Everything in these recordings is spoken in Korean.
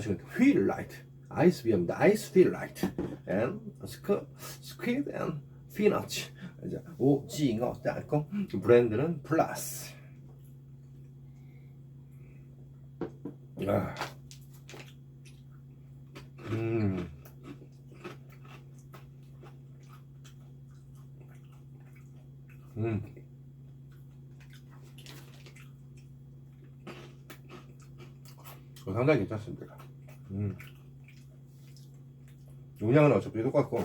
지금 feel light. ice 비합니다. ice feel light. and squid, and peanuts. 이제 오징어 짤콩 브랜드는 플러스. 아. 음. 음. 어, 상당히 괜찮습니다. 음. 용량은 어차피 똑같고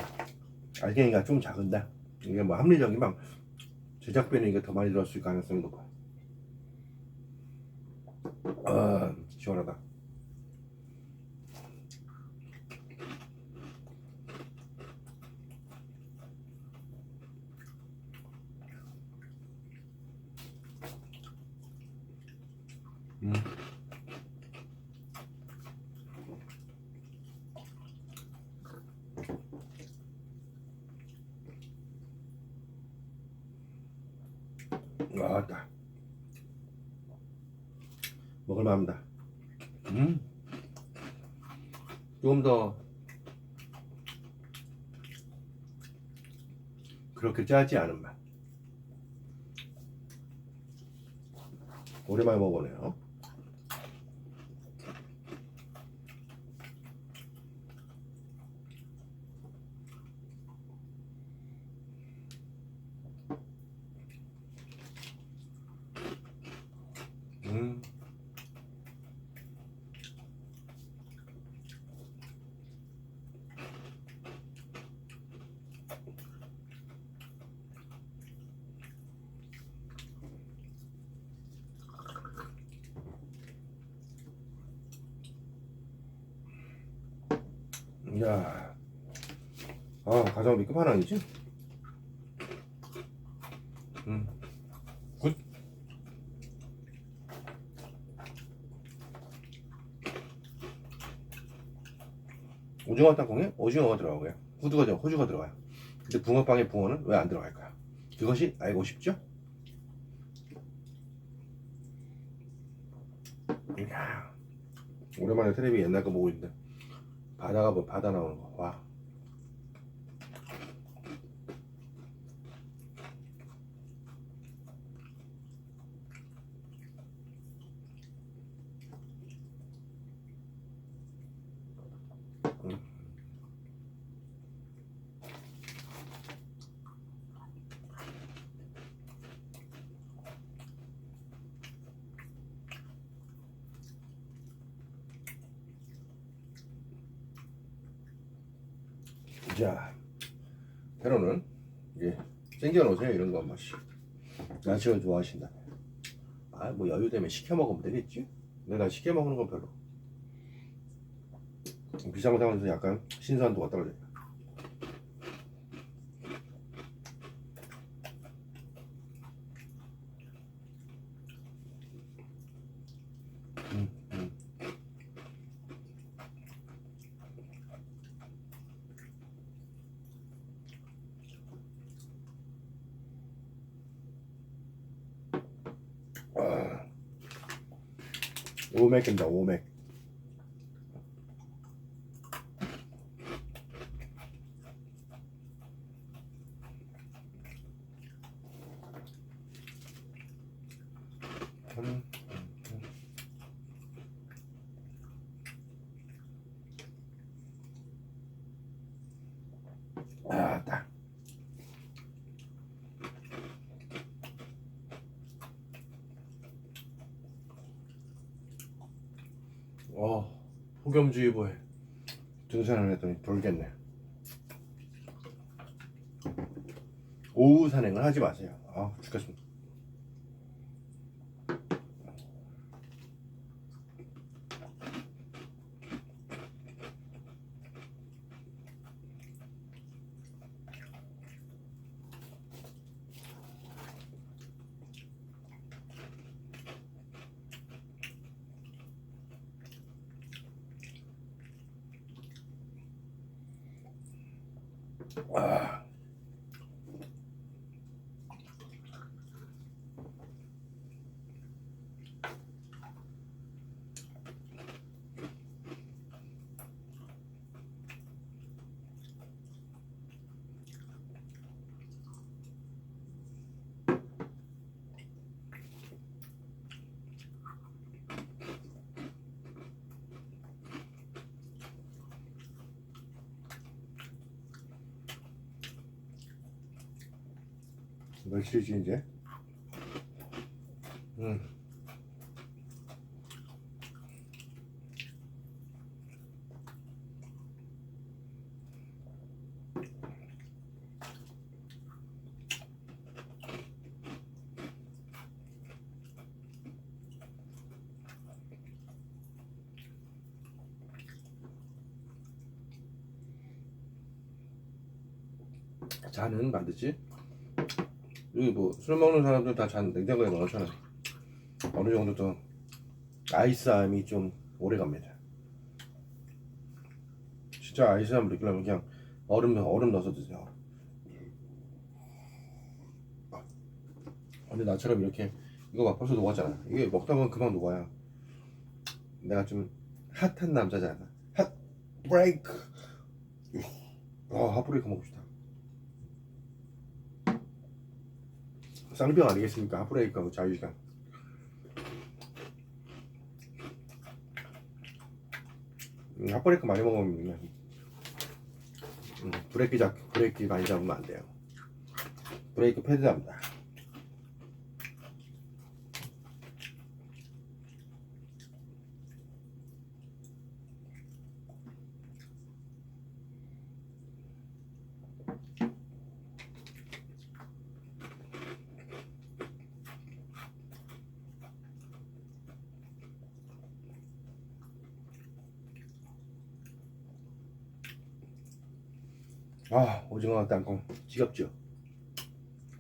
알갱이가 좀 작은데 이게 뭐 합리적인 막 제작비는 이게 더 많이 들었을 가능성이 높아. 아 시원하다. 음. 왔다. 먹을만합니다. 음. 조금 더 그렇게 짜지 않은 맛. 오랜만에 먹어보네요. 음. 야, 아 가성비 끝판왕이지? 음, 굿. 오징어 땅콩에 오징어가 들어가고요. 호두가 저 호주가 들어가요. 근데 붕어빵에 붕어는 왜 안 들어갈까요? 그것이 알고 싶죠? 이야, 오랜만에 텔레비 옛날 거 보고 있는데 바다가 뭐 바다 나오는 거 와. 음. 자, 테로는 이제 챙겨놓으세요 이런 거 한 번씩. 야채를 좋아하신다. 아, 뭐 여유 되면 시켜 먹으면 되겠지? 내가 시켜 먹는 건 별로. 비상상에서 약간 신선도가 떨어져요. 500입니다. 500. 어, 폭염주의보에 등산을 했더니 돌겠네. 오후 산행을 하지 마세요. 아, 죽겠습니다. 아. 며칠이지 이제? 음. 잔은 만드지? 여기 뭐 술 먹는 사람들 다 잔 냉장고에 넣어놓잖아. 어느 정도 더 아이스함이 좀 오래 갑니다. 진짜 아이스함 느끼려면 그냥 얼음 얼음 넣어서 드세요. 근데 나처럼 이렇게 이거 막 벌써 녹았잖아. 이게 먹다 보면 금방 녹아요. 내가 좀 핫한 남자잖아. 핫 브레이크. 아 핫 브레이크 먹고 싶다. 쌍병 아니겠습니까? 핫브레이크하고 자유시간. 음, 핫브레이크 많이 먹으면 음, 브레이크 잡 브레이크 많이 잡으면 안 돼요. 브레이크 패드 잡니다. 아 오징어 땅콩 지겹죠?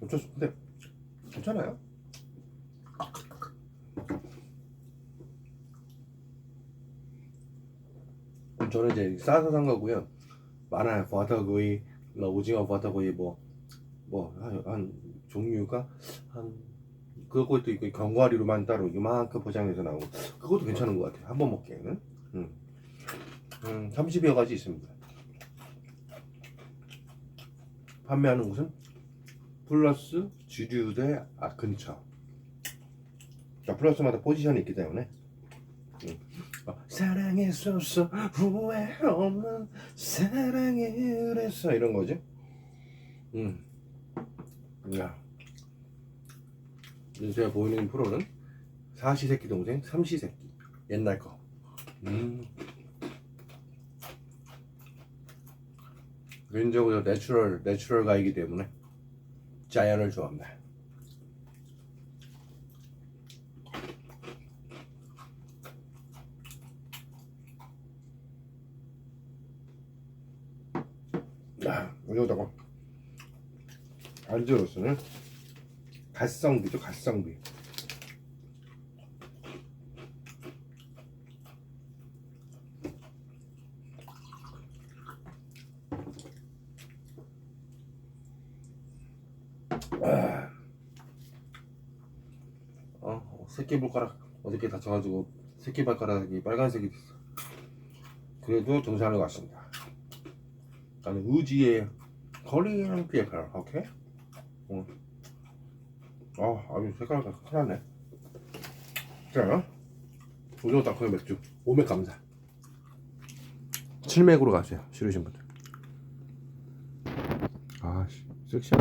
어쩔 수 근데 괜찮아요? 저는 이제 싸서 산 거고요 많아요 버터구이 뭐 오징어 버터구이 뭐뭐한 한 종류가 한 그것도 있고 견과류로만 따로 이만큼 포장해서 나오고 그것도 괜찮은 것 같아요 한 번 먹기에는 음. 음, 30여 가지 있습니다 판매하는 곳은 플러스 주류대 아 근처. 자, 플러스마다 포지션이 있기 때문에. 음. 어, 사랑했었어 후회 없는 사랑을 했어 이런 거지. 음. 야. 제가 보이는 프로는 사시세끼 동생 삼시세끼 옛날 거. 음. 개인적으로 내추럴 내추럴 가이기 때문에 자연을 좋아합니다. 야, 여기다가 안주로서는 갓성비죠, 갓성비. 어, 새끼 발가락 어저께 다쳐가지고 새끼 발가락이 빨간색이 됐어. 그래도 등산을 갔습니다. 나는 우지의 거리랑 피해갈, 오케이? 어. 아, 아주 색깔이 큰일 났네. 자, 오징어 땅콩의 맥주, 오맥 감사. 7맥으로 가세요, 싫으신 분들. 아, 씨, 섹시한.